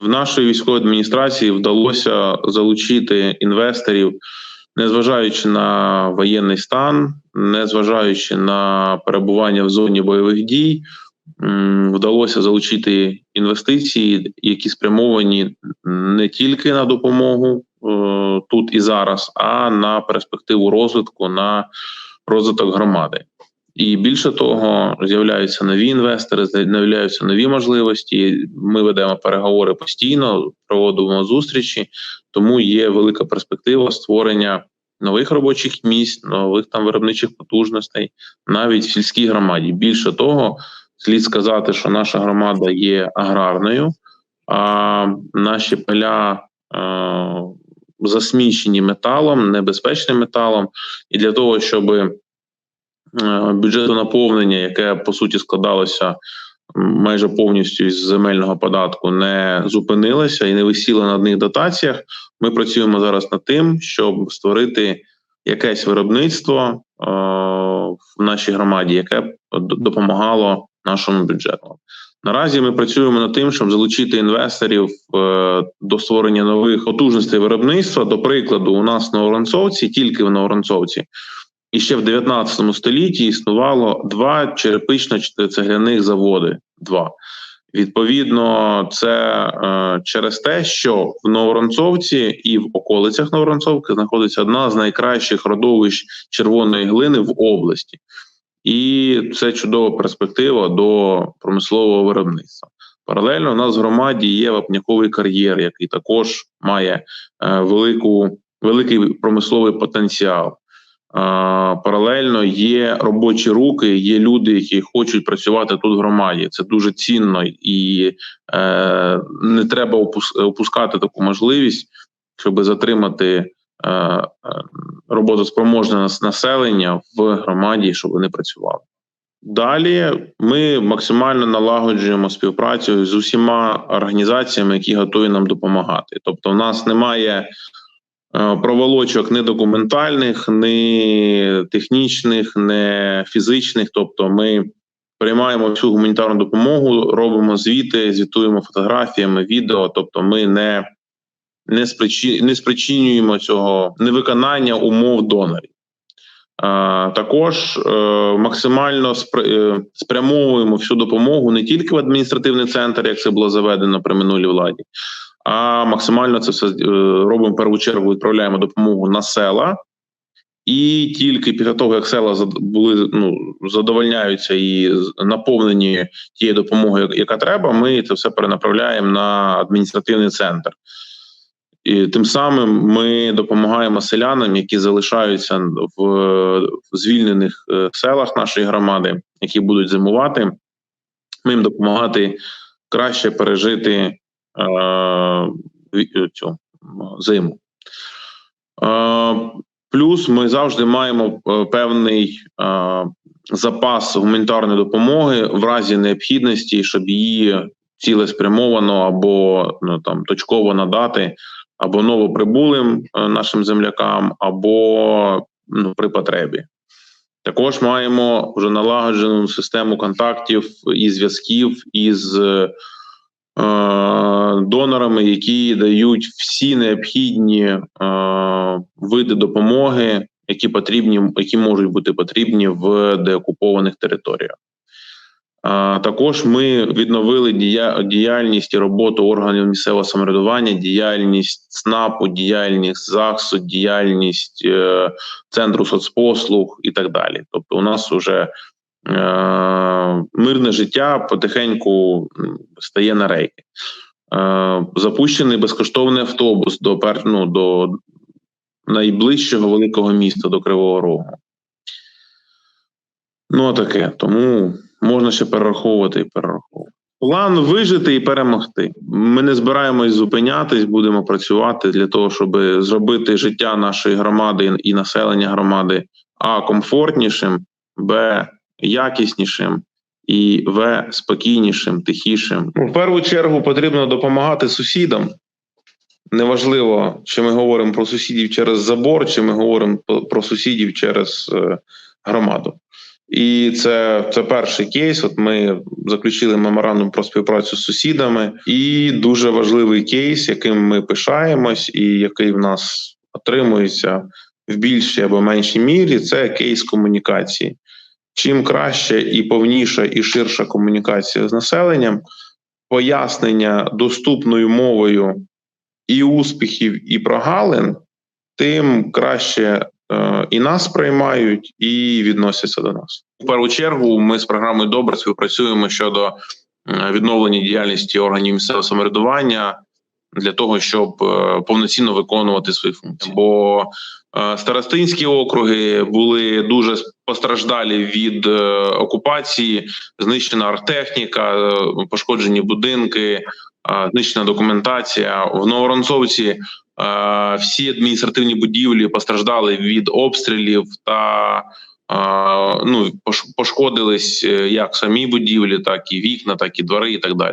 в нашої військової адміністрації вдалося залучити інвесторів, незважаючи на воєнний стан, незважаючи на перебування в зоні бойових дій, вдалося залучити інвестиції, які спрямовані не тільки на допомогу е, тут і зараз, а на перспективу розвитку, на розвиток громади. І більше того, з'являються нові інвестори, з'являються нові можливості. Ми ведемо переговори постійно, проводимо зустрічі, тому є велика перспектива створення нових робочих місць, нових там виробничих потужностей, навіть в сільській громаді. Більше того, слід сказати, що наша громада є аграрною, а наші поля. Е Засмічені металом, небезпечним металом, і для того, щоб бюджету наповнення, яке по суті складалося майже повністю із земельного податку, не зупинилося і не висіло на одних дотаціях. Ми працюємо зараз над тим, щоб створити якесь виробництво е, в нашій громаді, яке допомагало нашому бюджету. Наразі ми працюємо над тим, щоб залучити інвесторів е, до створення нових потужностей виробництва. До прикладу, у нас на Воронцовці, тільки в Новоронцовці, і ще в 19 столітті існувало два черепично-цегляних заводи. Два. Відповідно, це е, через те, що в Новоронцовці і в околицях Новоронцовки знаходиться одна з найкращих родовищ червоної глини в області, і це чудова перспектива до промислового виробництва. Паралельно у нас в громаді є вапняковий кар'єр, який також має е, велику, великий промисловий потенціал. Паралельно є робочі руки, є люди, які хочуть працювати тут в громаді. Це дуже цінно і е, не треба опускати таку можливість, щоб затримати е, е роботоспроможне населення в громаді, щоб вони працювали. Далі ми максимально налагоджуємо співпрацю з усіма організаціями, які готові нам допомагати. Тобто, в нас немає проволочок не документальних, не технічних, не фізичних. Тобто, ми приймаємо всю гуманітарну допомогу, робимо звіти, звітуємо фотографіями, відео. Тобто, ми не не, спричі, не спричинюємо цього невиконання умов донорів. Е, також е, максимально спрямовуємо всю допомогу не тільки в адміністративний центр, як це було заведено при минулій владі, а максимально це все е, робимо в першу чергу. Відправляємо допомогу на села, і тільки після того, як села були ну задовольняються і наповнені тією допомогою, яка треба, ми це все перенаправляємо на адміністративний центр. І Тим самим ми допомагаємо селянам, які залишаються в, звільнених е, селах нашої громади, які будуть зимувати. Ми їм допомагати краще пережити цю зиму. Е, плюс ми завжди маємо е, певний запас гуманітарної допомоги в разі необхідності, щоб її цілеспрямовано або ну, там точково надати або новоприбулим нашим землякам, або ну, при потребі. Також маємо вже налагоджену систему контактів і зв'язків із донорами, які дають всі необхідні е, види допомоги, які потрібні, які можуть бути потрібні в деокупованих територіях. Також ми відновили діяльність і роботу органів місцевого самоврядування, діяльність ЦНАПу, діяльність ЗАГСу, діяльність е, центру соцпослуг і так далі. Тобто, у нас вже е, мирне життя потихеньку стає на рейки. Е, запущений безкоштовний автобус до ну, до найближчого великого міста до Кривого Рогу. Ну, таке. Тому можна ще перераховувати і перераховувати. План вижити і перемогти. Ми не збираємось зупинятись, будемо працювати для того, щоб зробити життя нашої громади і населення громади а комфортнішим, б якіснішим і В спокійнішим, тихішим. Ну, в першу чергу потрібно допомагати сусідам. Неважливо, чи ми говоримо про сусідів через забор, чи ми говоримо про сусідів через е, громаду. І це, це перший кейс. От ми заключили меморандум про співпрацю з сусідами, і дуже важливий кейс, яким ми пишаємось, і який в нас отримується в більшій або меншій мірі. Це кейс комунікації. Чим краще і повніша і ширша комунікація з населенням, пояснення доступною мовою і успіхів, і прогалин, тим краще е, і нас приймають, і відносяться до нас. В першу чергу ми з програмою добре співпрацюємо щодо е, відновлення діяльності органів місцевого самоврядування для того, щоб е, повноцінно виконувати свої функції. Бо старостинські округи були дуже постраждалі від е, окупації, знищена архтехніка, е, пошкоджені будинки, е, знищена документація в Новоронцовці. Всі адміністративні будівлі постраждали від обстрілів та ну пош- пошкодились як самі будівлі, так і вікна, так і двори, і так далі.